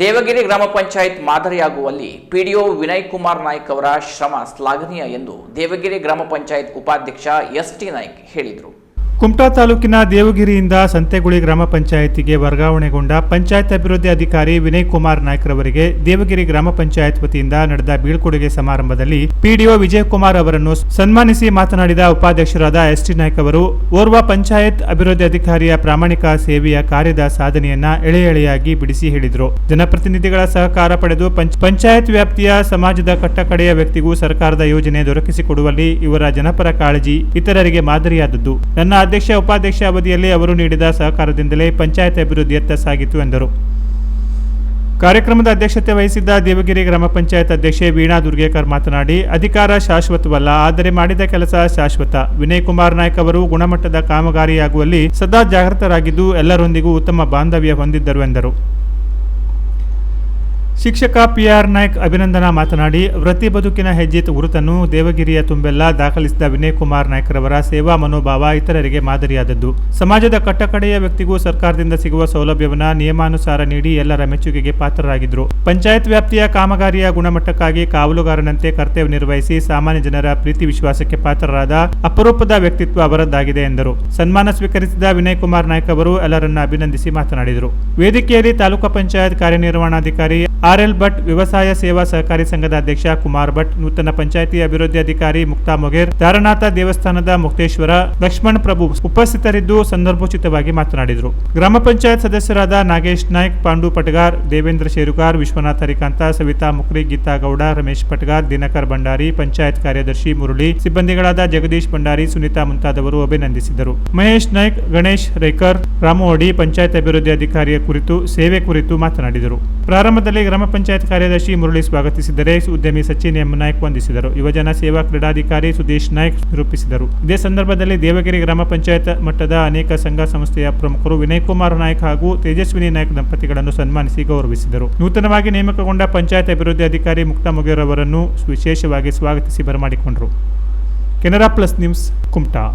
ದೇವಗಿರಿ ಗ್ರಾಮ ಪಂಚಾಯತ್ ಮಾದರಿಯಾಗುವಲ್ಲಿ ಪಿಡಿಒ ವಿನಯ್ ಕುಮಾರ್ ನಾಯ್ಕ್ ಅವರ ಶ್ರಮ ಶ್ಲಾಘನೀಯ ಎಂದು ದೇವಗಿರಿ ಗ್ರಾಮ ಪಂಚಾಯತ್ ಉಪಾಧ್ಯಕ್ಷ ಎಸ್ ಟಿ ನಾಯ್ಕ್ ಹೇಳಿದರು. ಕುಮಟಾ ತಾಲೂಕಿನ ದೇವಗಿರಿಯಿಂದ ಸಂತೆಗುಳಿ ಗ್ರಾಮ ಪಂಚಾಯಿತಿಗೆ ವರ್ಗಾವಣೆಗೊಂಡ ಪಂಚಾಯತ್ ಅಭಿವೃದ್ಧಿ ಅಧಿಕಾರಿ ವಿನಯ್ ಕುಮಾರ್ ನಾಯ್ಕ್ರವರಿಗೆ ದೇವಗಿರಿ ಗ್ರಾಮ ಪಂಚಾಯತ್ ವತಿಯಿಂದ ನಡೆದ ಬೀಳ್ಕೊಡುಗೆ ಸಮಾರಂಭದಲ್ಲಿ ಪಿಡಿಒ ವಿಜಯ್ ಕುಮಾರ್ ಅವರನ್ನು ಸನ್ಮಾನಿಸಿ ಮಾತನಾಡಿದ ಉಪಾಧ್ಯಕ್ಷರಾದ ಎಸ್ ಟಿ ನಾಯ್ಕ್ ಅವರು, ಓರ್ವ ಪಂಚಾಯತ್ ಅಭಿವೃದ್ಧಿ ಅಧಿಕಾರಿಯ ಪ್ರಾಮಾಣಿಕ ಸೇವೆಯ ಕಾರ್ಯದ ಸಾಧನೆಯನ್ನ ಎಳೆ ಎಳೆಯಾಗಿ ಬಿಡಿಸಿ ಹೇಳಿದರು. ಜನಪ್ರತಿನಿಧಿಗಳ ಸಹಕಾರ ಪಡೆದು ಪಂಚ- ಪಂಚಾಯತ್ ವ್ಯಾಪ್ತಿಯ ಸಮಾಜದ ಕಟ್ಟಕಡೆಯ ವ್ಯಕ್ತಿಗೂ ಸರ್ಕಾರದ ಯೋಜನೆ ದೊರಕಿಸಿಕೊಡುವಲ್ಲಿ ಇವರ ಜನಪರ ಕಾಳಜಿ ಇತರರಿಗೆ ಮಾದರಿಯಾದದ್ದು. ನನ್ನ ಅಧ್ಯಕ್ಷ ಉಪಾಧ್ಯಕ್ಷ ಅವಧಿಯಲ್ಲಿ ಅವರು ನೀಡಿದ ಸಹಕಾರದಿಂದಲೇ ಪಂಚಾಯತ್ ಅಭಿವೃದ್ಧಿಯತ್ತ ಸಾಗಿತು ಎಂದರು. ಕಾರ್ಯಕ್ರಮದ ಅಧ್ಯಕ್ಷತೆ ವಹಿಸಿದ್ದ ದೇವಗಿರಿ ಗ್ರಾಮ ಪಂಚಾಯತ್ ಅಧ್ಯಕ್ಷೆ ವೀಣಾ ದುರ್ಗೇಕರ್ ಮಾತನಾಡಿ, ಅಧಿಕಾರ ಶಾಶ್ವತವಲ್ಲ, ಆದರೆ ಮಾಡಿದ ಕೆಲಸ ಶಾಶ್ವತ. ವಿನಯ್ ಕುಮಾರ್ ನಾಯ್ಕ್ ಅವರು ಗುಣಮಟ್ಟದ ಕಾಮಗಾರಿಯಾಗುವಲ್ಲಿ ಸದಾ ಜಾಗೃತರಾಗಿದ್ದು ಎಲ್ಲರೊಂದಿಗೂ ಉತ್ತಮ ಬಾಂಧವ್ಯ ಹೊಂದಿದ್ದರು ಎಂದರು. ಶಿಕ್ಷಕ ಪಿ ಆರ್ ನಾಯ್ಕ್ ಅಭಿನಂದನಾ ಮಾತನಾಡಿ, ವೃತ್ತಿ ಬದುಕಿನ ಹೆಜ್ಜೆ ಗುರುತನ್ನು ದೇವಗಿರಿಯ ತುಂಬೆಲ್ಲ ದಾಖಲಿಸಿದ ವಿನಯ್ ಕುಮಾರ್ ನಾಯ್ಕರವರ ಸೇವಾ ಮನೋಭಾವ ಇತರರಿಗೆ ಮಾದರಿಯಾದದ್ದು. ಸಮಾಜದ ಕಟ್ಟಕಡೆಯ ವ್ಯಕ್ತಿಗೂ ಸರ್ಕಾರದಿಂದ ಸಿಗುವ ಸೌಲಭ್ಯವನ್ನು ನಿಯಮಾನುಸಾರ ನೀಡಿ ಎಲ್ಲರ ಮೆಚ್ಚುಗೆಗೆ ಪಾತ್ರರಾಗಿದ್ದರು ಪಂಚಾಯತ್ ವ್ಯಾಪ್ತಿಯ ಕಾಮಗಾರಿಯ ಗುಣಮಟ್ಟಕ್ಕಾಗಿ ಕಾವಲುಗಾರನಂತೆ ಕರ್ತವ್ಯ ನಿರ್ವಹಿಸಿ ಸಾಮಾನ್ಯ ಜನರ ಪ್ರೀತಿ ವಿಶ್ವಾಸಕ್ಕೆ ಪಾತ್ರರಾದ ಅಪರೂಪದ ವ್ಯಕ್ತಿತ್ವ ಅವರದ್ದಾಗಿದೆ ಎಂದರು. ಸನ್ಮಾನ ಸ್ವೀಕರಿಸಿದ ವಿನಯ್ ಕುಮಾರ್ ನಾಯ್ಕ್ ಅವರು ಎಲ್ಲರನ್ನ ಅಭಿನಂದಿಸಿ ಮಾತನಾಡಿದರು. ವೇದಿಕೆಯಲ್ಲಿ ತಾಲೂಕು ಪಂಚಾಯತ್ ಕಾರ್ಯನಿರ್ವಹಣಾಧಿಕಾರಿ ಆರ್ಎಲ್ ಭಟ್ ವ್ಯವಸಾಯ ಸೇವಾ ಸಹಕಾರಿ ಸಂಘದ ಅಧ್ಯಕ್ಷ ಕುಮಾರ್ ಭಟ್, ನೂತನ ಪಂಚಾಯಿತಿ ಅಭಿವೃದ್ಧಿ ಅಧಿಕಾರಿ ಮುಕ್ತಾ ಮೊಗೇರ್ ತಾರನಾಥ ದೇವಸ್ಥಾನದ ಮುಕ್ತೇಶ್ವರ ಲಕ್ಷ್ಮಣ್ ಪ್ರಭು ಉಪಸ್ಥಿತರಿದ್ದು ಸಂದರ್ಭೋಚಿತವಾಗಿ ಮಾತನಾಡಿದರು. ಗ್ರಾಮ ಪಂಚಾಯತ್ ಸದಸ್ಯರಾದ ನಾಗೇಶ್ ನಾಯ್ಕ್, ಪಾಂಡು ಪಟಗಾರ್, ದೇವೇಂದ್ರ ಶೇರುಗಾರ್, ವಿಶ್ವನಾಥ ಹರಿಕಾಂತ, ಸವಿತಾ ಮುಕ್ರಿ, ಗೀತಾ ಗೌಡ, ರಮೇಶ್ ಪಟಗಾರ್, ದಿನಕರ್ ಭಂಡಾರಿ, ಪಂಚಾಯತ್ ಕಾರ್ಯದರ್ಶಿ ಮುರಳಿ, ಸಿಬ್ಬಂದಿಗಳಾದ ಜಗದೀಶ್ ಭಂಡಾರಿ, ಸುನೀತಾ ಮುಂತಾದವರು ಅಭಿನಂದಿಸಿದರು. ಮಹೇಶ್ ನಾಯ್ಕ್, ಗಣೇಶ್ ರೇಕರ್ ರಾಮೋಡಿ ಪಂಚಾಯತ್ ಅಭಿವೃದ್ಧಿ ಅಧಿಕಾರಿಯ ಕುರಿತು, ಸೇವೆ ಕುರಿತು ಮಾತನಾಡಿದರು. ಪ್ರಾರಂಭದಲ್ಲಿ ಗ್ರಾಮ ಪಂಚಾಯತ್ ಕಾರ್ಯದರ್ಶಿ ಮುರಳಿ ಸ್ವಾಗತಿಸಿದರೆ ಉದ್ಯಮಿ ಸಚಿನ್ ಎಂ ನಾಯ್ಕ್ ವಂದಿಸಿದರು. ಯುವಜನ ಸೇವಾ ಕ್ರೀಡಾಧಿಕಾರಿ ಸುದೇಶ್ ನಾಯ್ಕ್ ನಿರೂಪಿಸಿದರು ಇದೇ ಸಂದರ್ಭದಲ್ಲಿ ದೇವಗಿರಿ ಗ್ರಾಮ ಪಂಚಾಯತ್ ಮಟ್ಟದ ಅನೇಕ ಸಂಘ ಸಂಸ್ಥೆಯ ಪ್ರಮುಖರು ವಿನಯ್ ಕುಮಾರ್ ನಾಯ್ಕ್ ಹಾಗೂ ತೇಜಸ್ವಿನಿ ನಾಯ್ಕ್ ದಂಪತಿಗಳನ್ನು ಸನ್ಮಾನಿಸಿ ಗೌರವಿಸಿದರು. ನೂತನವಾಗಿ ನೇಮಕಗೊಂಡ ಪಂಚಾಯತ್ ಅಭಿವೃದ್ಧಿ ಅಧಿಕಾರಿ ಮುಕ್ತಾ ಮುಗೇರವರನ್ನು ವಿಶೇಷವಾಗಿ ಸ್ವಾಗತಿಸಿ ಬರಮಾಡಿಕೊಂಡರು. Canara plus news Kumta.